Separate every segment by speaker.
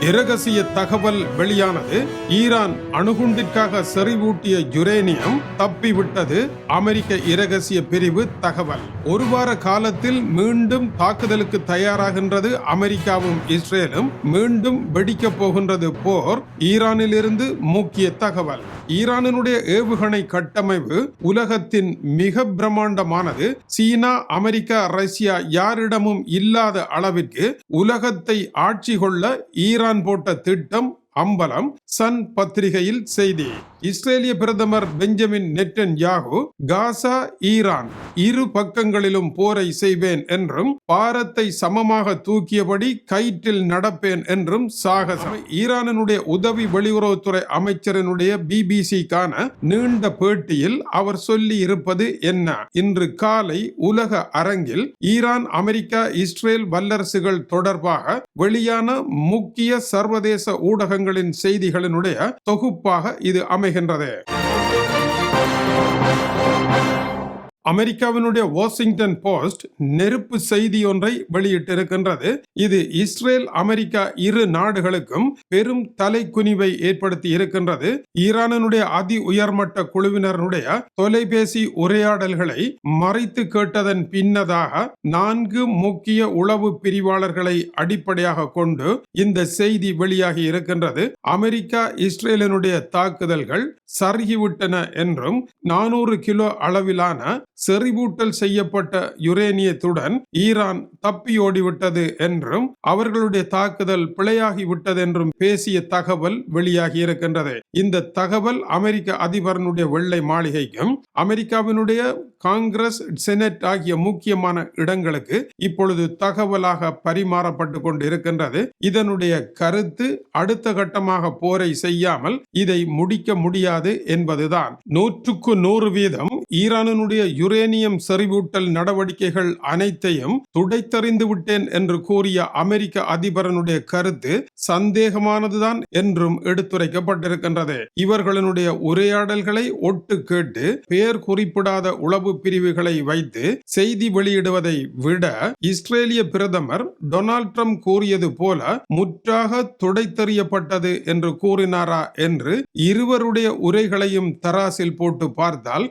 Speaker 1: இரகசிய தகவல் வெளியானது ஈரான் அணுகுண்டிற்காக செறிவூட்டிய யுரேனியம் தப்பிவிட்டது அமெரிக்க இரகசிய பிரிவு தகவல். ஒரு வார காலத்தில் மீண்டும் தாக்குதலுக்கு தயாராகின்றது அமெரிக்காவும் இஸ்ரேலும். மீண்டும் வெடிக்கப் போகின்றது போர் ஈரானிலிருந்து முக்கிய தகவல். ஈரானினுடைய ஏவுகணை கட்டமைப்பு உலகத்தின் மிக பிரம்மாண்டமானது. சீனா அமெரிக்கா ரஷ்யா யாரிடமும் இல்லாத அளவிற்கு உலகத்தை ஆட்சி கொள்ள ஈரான் போட்ட திட்டம் அம்பலம் சன் பத்திரிகையில் செய்தி. இஸ்ரேலிய பிரதமர் பெஞ்சமின் நெட்டன் யாகு காசா ஈரான் இரு பக்கங்களிலும் போரை செய்வேன் என்றும் பாரத்தை சமமாக தூக்கியபடி கயிற்றில் நடப்பேன் என்றும் சாகசம். ஈரானினுடைய உதவி வெளியுறவுத்துறை அமைச்சரினுடைய பிபிசிக்கான நீண்ட பேட்டியில் அவர் சொல்லி இருப்பது என்ன? இன்று காலை உலக அரங்கில் ஈரான் அமெரிக்கா இஸ்ரேல் வல்லரசுகள் தொடர்பாக வெளியான முக்கிய சர்வதேச ஊடகங்களின் செய்திகளினுடைய தொகுப்பாக இது அமைகின்றது. அமெரிக்காவினுடைய வாஷிங்டன் போஸ்ட் நெருப்பு செய்தி ஒன்றை வெளியிட்டிருக்கின்றது. இது இஸ்ரேல் அமெரிக்கா இரு நாடுகளுக்கும் பெரும் தலைக்குனிவை ஏற்படுத்தி இருக்கின்றது. ஈரானுடைய அதி உயர்மட்ட குழுவினருடைய தொலைபேசி உரையாடல்களை மறைத்து கேட்டதன் பின்னதாக நான்கு முக்கிய உளவு பிரிவாளர்களை அடிப்படையாக கொண்டு இந்த செய்தி வெளியாகி இருக்கின்றது. அமெரிக்கா இஸ்ரேலினுடைய தாக்குதல்கள் சருகிவிட்டன என்றும் நானூறு கிலோ அளவிலான செறிவூட்டல் செய்யப்பட்ட யுரேனியத்துடன் ஈரான் தப்பியோடிவிட்டது என்றும் அவர்களுடைய தாக்குதல் பிழையாகி விட்டது என்றும் பேசிய தகவல் வெளியாகி இருக்கின்றது இந்த தகவல் அமெரிக்க அதிபரனுடைய வெள்ளை மாளிகைக்கும் அமெரிக்காவினுடைய காங்கிரஸ் செனட் ஆகிய முக்கியமான இடங்களுக்கு இப்பொழுது தகவலாக பரிமாறப்பட்டு கொண்டு இருக்கின்றது இதனுடைய கருத்து அடுத்த கட்டமாக போரை செய்யாமல் இதை முடிக்க முடியாது என்பதுதான். நூற்றுக்கு நூறு வீதம் ஈரானினுடைய யுரேனியம் செறிவூட்டல் நடவடிக்கைகள் அனைத்தையும் துடைத்தறிந்து விட்டேன் என்று கூறிய அமெரிக்க அதிபரனுடைய கருத்து சந்தேகமானதுதான் என்றும் எடுத்துரைக்கப்பட்டிருக்கின்றது. இவர்களுடைய உரையாடல்களை ஒட்டு கேட்டு பெயர் குறிப்பிடாத உளவு பிரிவுகளை வைத்து செய்தி வெளியிடுவதை விட இஸ்ரேலிய பிரதமர் டொனால்ட் ட்ரம்ப் கூறியது போல முற்றாக துடைத்தறியப்பட்டது என்று கூறினாரா என்று இருவருடைய உரைகளையும் தராசில் போட்டு பார்த்தால்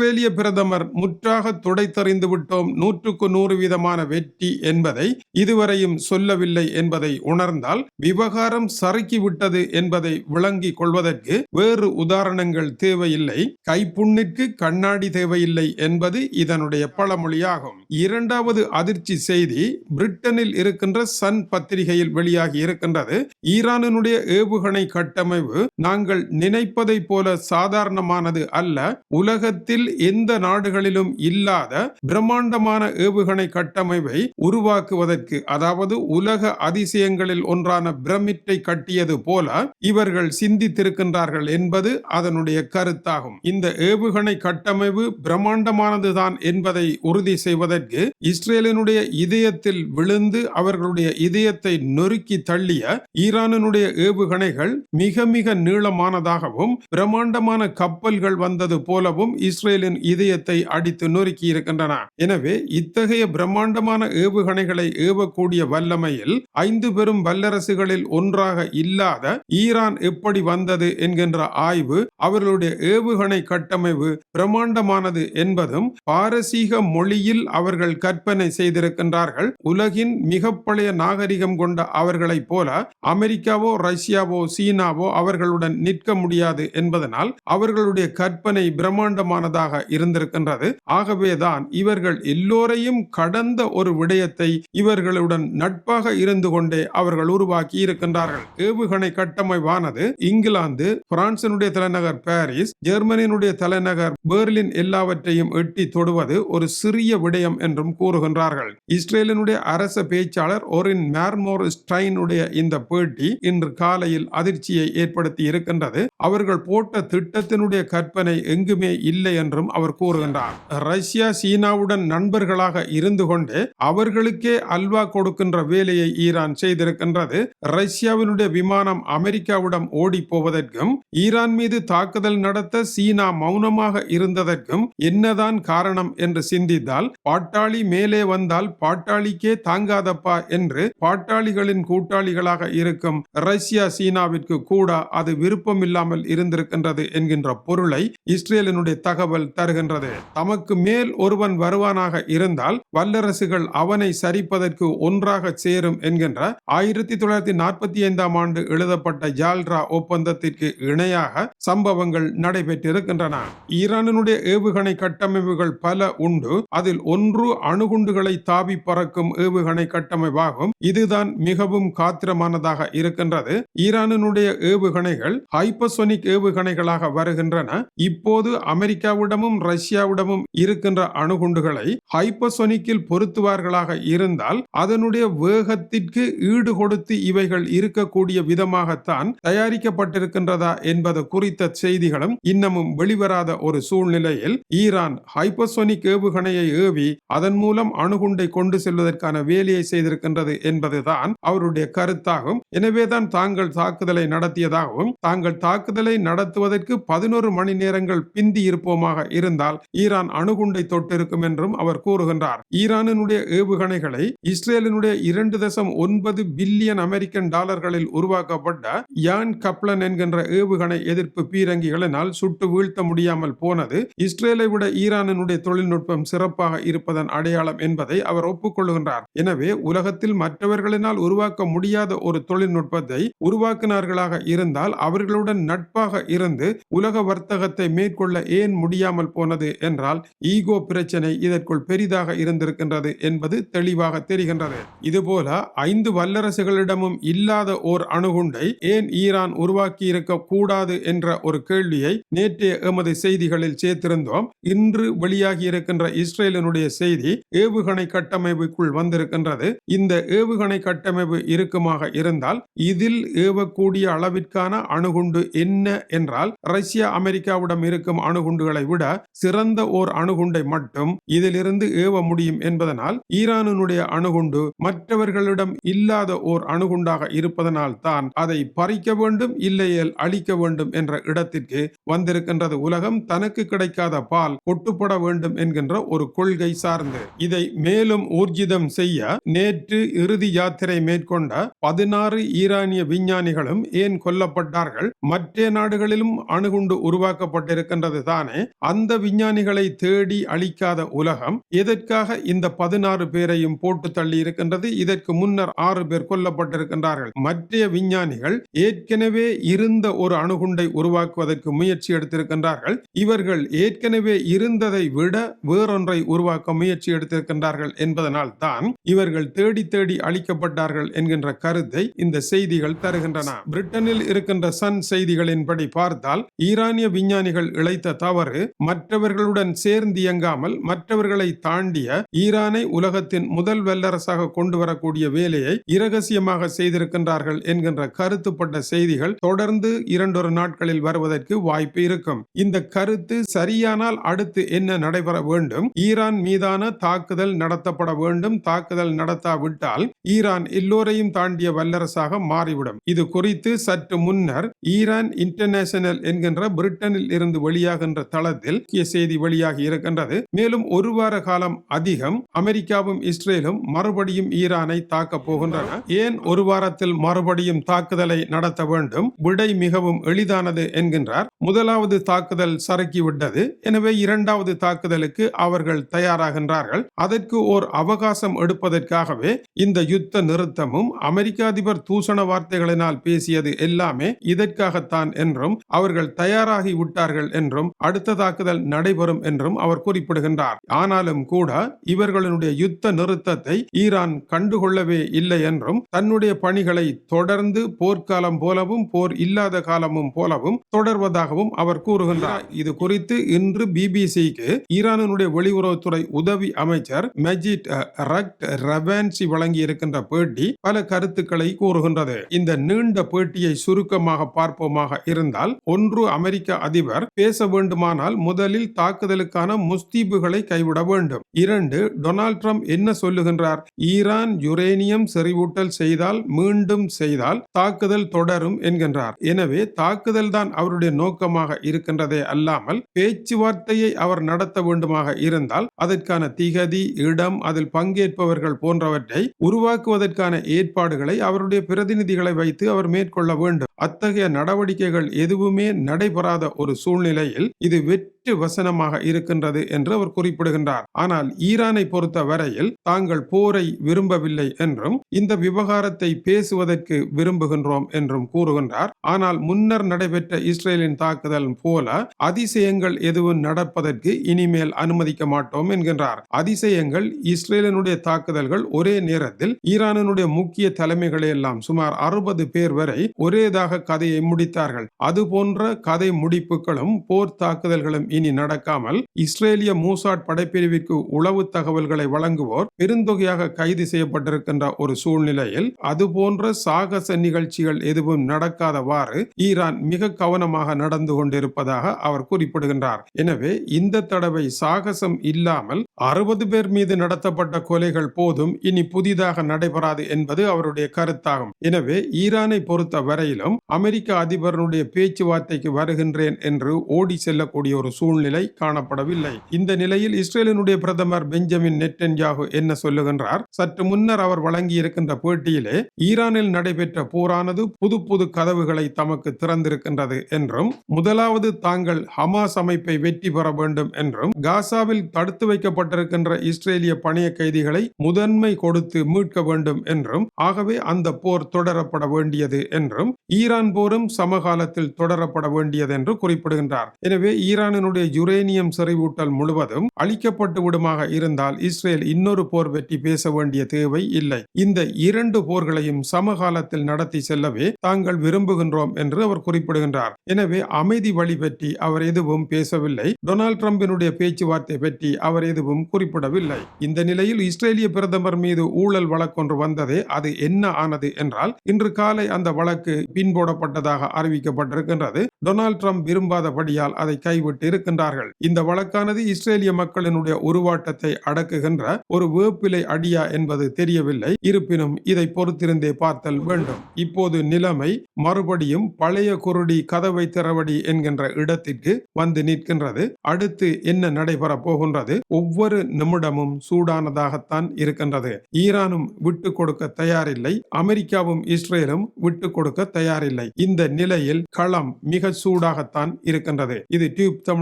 Speaker 1: இஸ்ரேலிய பிரதமர் முற்றாக துடைத்தறிந்து விட்டோம். நூற்றுக்கு நூறு வீதமான வெற்றி என்பதை இதுவரையும் சொல்லவில்லை என்பதை உணர்ந்தால் விவகாரம் சறுக்கிவிட்டது என்பதை விளங்கிக் கொள்வதற்கு வேறு உதாரணங்கள் தேவையில்லை. கைப்புண்ணிற்கு கண்ணாடி தேவையில்லை என்பது இதனுடைய பழமொழியாகும். இரண்டாவது அதிர்ச்சி செய்தி பிரிட்டனில் இருக்கின்ற சன் பத்திரிகையில் வெளியாகி இருக்கின்றது. ஈரானினுடைய ஏவுகணை கட்டமைப்பு நாங்கள் நினைப்பதை போல சாதாரணமானது அல்ல. உலகத்தில் எந்த நாடுகளிலும் இல்லாத பிரம்மாண்டமான ஏவுகணை கட்டமைப்பை உருவாக்குவதற்கு அதாவது உலக அதிசயங்களில் ஒன்றான பிரமிட்டை கட்டியது போல இவர்கள் சிந்தித்திருக்கின்றார்கள் என்பது அதனுடைய கருத்தாகும். இந்த ஏவுகணை கட்டமைப்பு பிரம்மாண்டமானதுதான் என்பதை உறுதி செய்வதற்கு இஸ்ரேலினுடைய இதயத்தில் விழுந்து அவர்களுடைய இதயத்தை நொறுக்கி தள்ளிய ஈரானினுடைய ஏவுகணைகள் மிக மிக நீளமானதாகவும் பிரம்மாண்டமான கப்பல்கள் வந்தது போலவும் இஸ்ரேல் இஸ்ரேலின் இதயத்தை அடித்து நொறுக்கி இருக்கின்றன. எனவே இத்தகைய பிரம்மாண்டமான ஏவுகணைகளை ஏவக்கூடிய வல்லமையில் ஐந்து பெரும் வல்லரசுகளில் ஒன்றாக இல்லாத ஈரான் எப்படி வந்தது என்கின்ற ஆய்வு அவர்களுடைய ஏவுகணை கட்டமைப்பு பிரம்மாண்டமானது என்பதும் பாரசீக மொழியில் அவர்கள் கற்பனை செய்திருக்கின்றார்கள். உலகின் மிக பழைய நாகரிகம் கொண்ட அவர்களைப் போல அமெரிக்காவோ ரஷ்யாவோ சீனாவோ அவர்களுடன் நிற்க முடியாது என்பதனால் அவர்களுடைய கற்பனை பிரம்மாண்டமானதாக இருந்திருக்கின்றது. ஆகவேதான் இவர்கள் எல்லோரையும் கடந்த ஒரு விடயத்தை இவர்களுடன் நட்பாக இருந்து கொண்டே அவர்கள் உருவாக்கி இருக்கின்றார்கள். ஏவுகணை கட்டமைப்பானது இங்கிலாந்து பிரான்சினுடைய தலைநகர் பாரிஸ் ஜெர்மனியினுடைய தலைநகர் பெர்லின் எல்லாவற்றையும் எட்டி தொடுவது ஒரு சிறிய விடயம் என்றும் கூறுகின்றார்கள். இஸ்ரேலினுடைய அரச பேச்சாளர் ஒரின் மேர்மோர் ஸ்டைனுடைய இந்த பேட்டி இன்று காலையில் அதிர்ச்சியை ஏற்படுத்தி இருக்கின்றது. அவர்கள் போட்ட திட்டத்தினுடைய கற்பனை எங்குமே இல்லை என்றும் என்றும் அவர் கூறுகின்றார். ரஷ்யா சீனாவுடன் நண்பர்களாக இருந்து கொண்டு அவர்களுக்கே அல்வா கொடுக்கின்ற வேலையை ஈரான் செய்திருக்கின்றது. ரஷ்யாவினுடைய விமானம் அமெரிக்காவிடம் ஓடி போவதற்கும் ஈரான் மீது தாக்குதல் நடத்த சீனா மௌனமாக இருந்ததற்கும் என்னதான் காரணம் என்று சிந்தித்தால் பாட்டாளி மேலே வந்தால் பாட்டாளிக்கே தாங்காதப்பா என்று பாட்டாளிகளின் கூட்டாளிகளாக இருக்கும் ரஷ்யா சீனாவிற்கு கூட அது விருப்பமில்லாமல் இருந்திருக்கின்றது என்கின்ற பொருளை இஸ்ரேலினுடைய தகவல் தருகின்றது. தமக்கு மேல் ஒருவன் வருவானாக இருந்தால் வல்லரசுகள் அவனை சரிப்பதற்கு ஒன்றாக சேரும் என்கின்ற ஆயிரத்தி தொள்ளாயிரத்தி நாற்பத்தி ஐந்தாம் ஆண்டு எழுதப்பட்ட ஜால்ரா ஒப்பந்தத்திற்கு இணையாக சம்பவங்கள் நடைபெற்றிருக்கின்றன. ஈரானினுடைய ஏவுகணை கட்டமைப்புகள் பல உண்டு. அதில் ஒன்று அணுகுண்டுகளை தாவி பறக்கும் ஏவுகணை கட்டமைப்பாகும். இதுதான் மிகவும் காத்திரமானதாக இருக்கின்றது. ஈரானினுடைய ஏவுகணைகள் ஹைப்பசோனிக் ஏவுகணைகளாக வருகின்றன. இப்போது அமெரிக்காவிடம் அமெரிக்காவிடமும் ரஷ்யாவிடமும் இருக்கின்ற அணுகுண்டுகளை ஹைப்பசோனிக்கில் பொருத்துவார்களாக இருந்தால் அதனுடைய வேகத்திற்கு ஈடு கொடுத்து இவைகள் இருக்கக்கூடிய விதமாகத்தான் தயாரிக்கப்பட்டிருக்கின்றதா என்பது குறித்த செய்திகளும் இன்னமும் வெளிவராத ஒரு சூழ்நிலையில் ஈரான் ஹைப்பசோனிக் ஏவுகணையை ஏவி அதன் மூலம் அணுகுண்டை கொண்டு செல்வதற்கான வேலையை செய்திருக்கின்றது என்பதுதான் அவருடைய கருத்தாகும். எனவேதான் தாங்கள் தாக்குதலை நடத்தியதாகவும் தாங்கள் தாக்குதலை நடத்துவதற்கு பதினோரு மணி நேரங்கள் பிந்தி இருப்போமாக இருந்தால் ஈரான் அணுகுண்டை தொட்டிருக்கும் என்றும் அவர் கூறுகின்றார். ஈரானினுடைய ஏவுகணைகளை இஸ்ரேலினுடைய இரண்டு தசம் ஒன்பது பில்லியன் அமெரிக்கன் டாலர்களில் உருவாக்கப்பட்ட யான் கப்ளன் என்கின்ற ஏவுகணை எதிர்ப்பு பீரங்கிகளினால் சுட்டு வீழ்த்த முடியாமல் போனது இஸ்ரேலை விட ஈரானினுடைய தொழில்நுட்பம் சிறப்பாக இருப்பதன் அடையாளம் என்பதை அவர் ஒப்புக்கொள்கின்றார். எனவே உலகத்தில் மற்றவர்களினால் உருவாக்க முடியாத ஒரு தொழில்நுட்பத்தை உருவாக்கினார்களாக இருந்தால் அவர்களுடன் நட்பாக இருந்து உலக வர்த்தகத்தை மேற்கொள்ள ஏன் முடியாமல் போனது என்றால் ஈகோ பிரச்சனை இதற்குள் பெரிதாக இருந்திருக்கின்றது என்பது தெளிவாக தெரிகின்றது. இதுபோல ஐந்து வல்லரசுகளிடமும் இல்லாத ஓர் அணுகுண்டை ஏன் ஈரான் உருவாக்கி இருக்க கூடாது என்ற ஒரு கேள்வியை நேற்றைய எமது செய்திகளில் சேர்த்திருந்தோம். இன்று வெளியாகி இருக்கின்ற இஸ்ரேலினுடைய செய்தி ஏவுகணை கட்டமைப்புக்குள் வந்திருக்கின்றது. இந்த ஏவுகணை கட்டமைப்பு இருக்குமாக இருந்தால் இதில் ஏவக்கூடிய அளவிற்கான அணுகுண்டு என்ன என்றால் ரஷ்யா அமெரிக்காவிடம் இருக்கும் அணுகுண்டுகளை விட விட சிறந்த ஓர் அணுகுண்டை மட்டும் இதிலிருந்து ஏவ முடியும் என்பதனால் ஈரானினுடைய அணுகுண்டு மற்றவர்களிடம் இல்லாத ஓர் அணுகுண்டாக இருப்பதனால் தான் அதை பறிக்க வேண்டும் இல்லையேல் அழிக்க வேண்டும் என்ற இடத்திற்கு வந்திருக்கின்றது. உலகம் தனக்கு கிடைக்காத பால் கொட்டுப்பட வேண்டும் என்கின்ற ஒரு கொள்கை சார்ந்து இதை மேலும் ஊர்ஜிதம் செய்ய நேற்று இறுதி யாத்திரை மேற்கொண்ட பதினாறு ஈரானிய விஞ்ஞானிகளும் ஏன் கொல்லப்பட்டார்கள்? மற்ற நாடுகளிலும் அணுகுண்டு உருவாக்கப்பட்டிருக்கின்றது தானே? அந்த விஞ்ஞானிகளை தேடி அழிக்காத உலகம் எதற்காக இந்த பதினாறு பேரையும் போட்டு தள்ளி இருக்கின்றது? இதற்கு முன்னர் ஆறு பேர் கொல்லப்பட்டிருக்கின்றார்கள். மற்ற விஞ்ஞானிகள் ஏற்கனவே இருந்த ஒரு அணுகுண்டை உருவாக்குவதற்கு முயற்சி எடுத்திருக்கின்றார்கள். இவர்கள் ஏற்கனவே இருந்ததை விட வேறொன்றை உருவாக்க முயற்சி எடுத்திருக்கின்றார்கள் என்பதனால் தான் இவர்கள் தேடி தேடி அழிக்கப்பட்டார்கள் என்கின்ற கருத்தை இந்த செய்திகள் தருகின்றன. பிரிட்டனில் இருக்கின்ற சன் செய்திகளின்படி பார்த்தால் ஈரானிய விஞ்ஞானிகள் இழைத்த தவறு மற்றவர்களுடன் சேர்ந்து இயங்காமல் மற்றவர்களை தாண்டிய ஈரானை உலகத்தின் முதல் வல்லரசாக கொண்டு வரக்கூடிய வேலையை இரகசியமாக செய்திருக்கின்றார்கள் என்கின்ற கருத்துப்பட்ட செய்திகள் தொடர்ந்து இரண்டொரு நாட்களில் வருவதற்கு வாய்ப்பு இருக்கும். இந்த கருத்து சரியானால் அடுத்து என்ன நடைபெற வேண்டும்? ஈரான் மீதான தாக்குதல் நடத்தப்பட வேண்டும். தாக்குதல் நடத்தாவிட்டால் ஈரான் எல்லோரையும் தாண்டிய வல்லரசாக மாறிவிடும். இது குறித்து சற்று முன்னர் ஈரான் இன்டர்நேஷனல் என்கின்ற பிரிட்டனில் இருந்து வெளியாகின்ற தளத்தில் நேரத்தில் முக்கிய செய்தி வெளியாகி இருக்கின்றது. மேலும் ஒரு வார காலம் அதிகம் அமெரிக்காவும் இஸ்ரேலும் மறுபடியும் ஈரானை தாக்க போகின்றன. ஏன் ஒரு வாரத்தில் மறுபடியும் தாக்குதலை நடத்த வேண்டும்? விடை மிகவும் எளிதானது என்கின்றார். முதலாவது தாக்குதல் சறுக்கிவிட்டது. எனவே இரண்டாவது தாக்குதலுக்கு அவர்கள் தயாராகின்றார்கள். அதற்கு ஓர் அவகாசம் எடுப்பதற்காகவே இந்த யுத்த நிறுத்தமும் அமெரிக்க அதிபர் தூஷண வார்த்தைகளினால் பேசியது எல்லாமே இதற்காகத்தான் என்றும் அவர்கள் தயாராகி விட்டார்கள் என்றும் அடுத்த தாக்குதல் நடைபெறும் என்றும் அவர் குறிப்பிடுகின்றார். ஆனாலும் கூட இவர்களுடைய யுத்த நிறுத்தத்தை ஈரான் கண்டுகொள்ளவே இல்லை என்றும் தன்னுடைய பணிகளை தொடர்ந்து போர்க்காலம் போலவும் போர் இல்லாத காலமும் போலவும் தொடர்வதாகவும் அவர் கூறுகின்றார். இது குறித்து இன்று பிபிசிக்கு ஈரானினுடைய வெளியுறவுத்துறை உதவி அமைச்சர் மெஜிட் ரக்ட் ரவான்சி வழங்கி இருக்கின்ற பேட்டி பல கருத்துக்களை கூறுகின்றது. இந்த நீண்ட பேட்டியை சுருக்கமாக பார்ப்போமாக இருந்தால் ஒன்று அமெரிக்க அதிபர் பேச வேண்டுமானால் முதலில் தாக்குதலுக்கான முஸ்தீபுகளை கைவிட வேண்டும். இரண்டு டொனால்ட் ட்ரம்ப் என்ன சொல்லுகின்றார்? ஈரான் யுரேனியம் செறிவூட்டல் செய்தால் மீண்டும் செய்தால் தாக்குதல் தொடரும் என்கின்றார். எனவே தாக்குதல் தான் அவருடைய நோக்கமாக இருக்கின்றதே அல்லாமல் பேச்சுவார்த்தையை அவர் நடத்த வேண்டுமாக இருந்தால் அதற்கான திகதி இடம் அதில் பங்கேற்பவர்கள் போன்றவற்றை உருவாக்குவதற்கான ஏற்பாடுகளை அவருடைய பிரதிநிதிகளை வைத்து அவர் மேற்கொள்ள வேண்டும். அத்தகைய நடவடிக்கைகள் எதுவுமே நடைபெறாத ஒரு சூழ்நிலையில் இது வெற்றி வசனமாக இருக்கின்றது என்று அவர் குறிப்பிடுகின்றார். ஆனால் ஈரானை பொறுத்த வரையில் தாங்கள் போரை விரும்பவில்லை என்றும் இந்த விவகாரத்தை பேசுவதற்கு விரும்புகின்றோம் என்றும் கூறுகின்றார். ஆனால் முன்னர் நடைபெற்ற இஸ்ரேலின் தாக்குதல் போல அதிசயங்கள் எதுவும் நடப்பதற்கு இனிமேல் அனுமதிக்க மாட்டோம் என்கின்றார். அதிசயங்கள் இஸ்ரேலினுடைய தாக்குதல்கள் ஒரே நேரத்தில் ஈரானினுடைய முக்கிய தலைமைகளை எல்லாம் சுமார் அறுபது பேர் வரை ஒரேதாக கதையை முடித்தார்கள். அது போன்ற கதை முடிப்புகளும் போர் தாக்குதல்களும் இனி நடக்காமல் இஸ்ரேலிய மூசாட் படைப்பிரிவிற்கு உளவு தகவல்களை வழங்குவோர் பெருந்தொகையாக கைது செய்யப்பட்டிருக்கின்ற ஒரு சூழ்நிலையில் அது போன்ற சாகச நிகழ்ச்சிகள் எதுவும் நடக்காதவாறு ஈரான் மிக கவனமாக நடந்து கொண்டிருப்பதாக அவர் குறிப்பிடுகின்றார். எனவே இந்த தடவை சாகசம் இல்லாமல் அறுபது பேர் மீது நடத்தப்பட்ட கொலைகள் போதும் இனி புதிதாக நடைபெறாது என்பது அவருடைய கருத்தாகும். எனவே ஈரானை பொறுத்த வரையிலும் அமெரிக்க அதிபரனுடைய பேச்சுவார்த்தைக்கு வருகின்றேன் என்று ஓடி செல்லக்கூடிய ஒரு சூழ்நிலை காணப்படவில்லை. இந்த நிலையில் இஸ்ரேலினுடைய பிரதமர் பெஞ்சமின் நெட்டன்யாகு என்ன சொல்லுகின்றார்? சற்று முன்னர் அவர் வழங்கியிருக்கின்ற பேட்டியிலே ஈரானில் நடைபெற்ற போரானது புது புது கதவுகளை தமக்கு திறந்திருக்கின்றது என்றும் முதலாவது தாங்கள் ஹமாஸ் அமைப்பை வெற்றி பெற வேண்டும் என்றும் காசாவில் தடுத்து வைக்கப்பட்டிருக்கின்ற இஸ்ரேலிய பணிய கைதிகளை முதன்மை கொடுத்து மீட்க வேண்டும் என்றும் ஆகவே அந்த போர் தொடரப்பட வேண்டியது என்றும் ஈரான் போரும் சமகாலத்தில் தொடரப்பட வேண்டியது என்று குறிப்பிடுகின்றார். எனவே ஈரானினுடைய யுரேனியம் செறிவூட்டல் முழுவதும் அழிக்கப்பட்டு விடுமாக இருந்தால் இஸ்ரேல் இன்னொரு போர் வெற்றி பேச வேண்டிய தேவை இல்லை. இந்த இரண்டு போர்களையும் சமகாலத்தில் நடத்தி செல்லவே தாங்கள் விரும்புகின்றோம் என்று அவர் குறிப்பிடுகின்றார். எனவே அமைதி வழி பற்றி அவர் எதுவும் பேசவில்லை. டொனால்ட் ட்ரம்பினுடைய பேச்சுவார்த்தை பற்றி அவர் எதுவும் குறிப்பிடவில்லை. இந்த நிலையில் இஸ்ரேலிய பிரதமர் மீது ஊழல் வழக்கொன்று வந்ததே அது என்ன ஆனது என்றால் இன்று காலை அந்த வழக்கு பின்போடப்பட்டதாக அறிவிக்கப்பட்டிருக்கின்றது. டொனால்ட் ட்ரம்ப் விரும்பாதபடியால் அதை கைவிட்டு இருக்கின்றார்கள் இந்த வழக்கானது இஸ்ரேலிய மக்களினுடைய உருவாட்டத்தை அடக்குகின்ற ஒரு வேப்பிலை அடியா என்பது தெரியவில்லை. இருப்பினும் இதை பொறுத்திருந்தே பார்த்தல் வேண்டும். இப்போது நிலைமை மறுபடியும் பழைய குருடி கதவை திறவடி என்கின்ற இடத்திற்கு வந்து நிற்கின்றது. அடுத்து என்ன நடைபெற போகின்றது? ஒவ்வொரு நிமிடமும் சூடானதாகத்தான் இருக்கின்றது. ஈரானும் விட்டு கொடுக்க தயாரில்லை. அமெரிக்காவும் இஸ்ரேலும் விட்டு கொடுக்க தயாரில்லை. இந்த நிலையில் களம் மிக சூடாகத்தான் இருக்கின்றது. இது டியூப்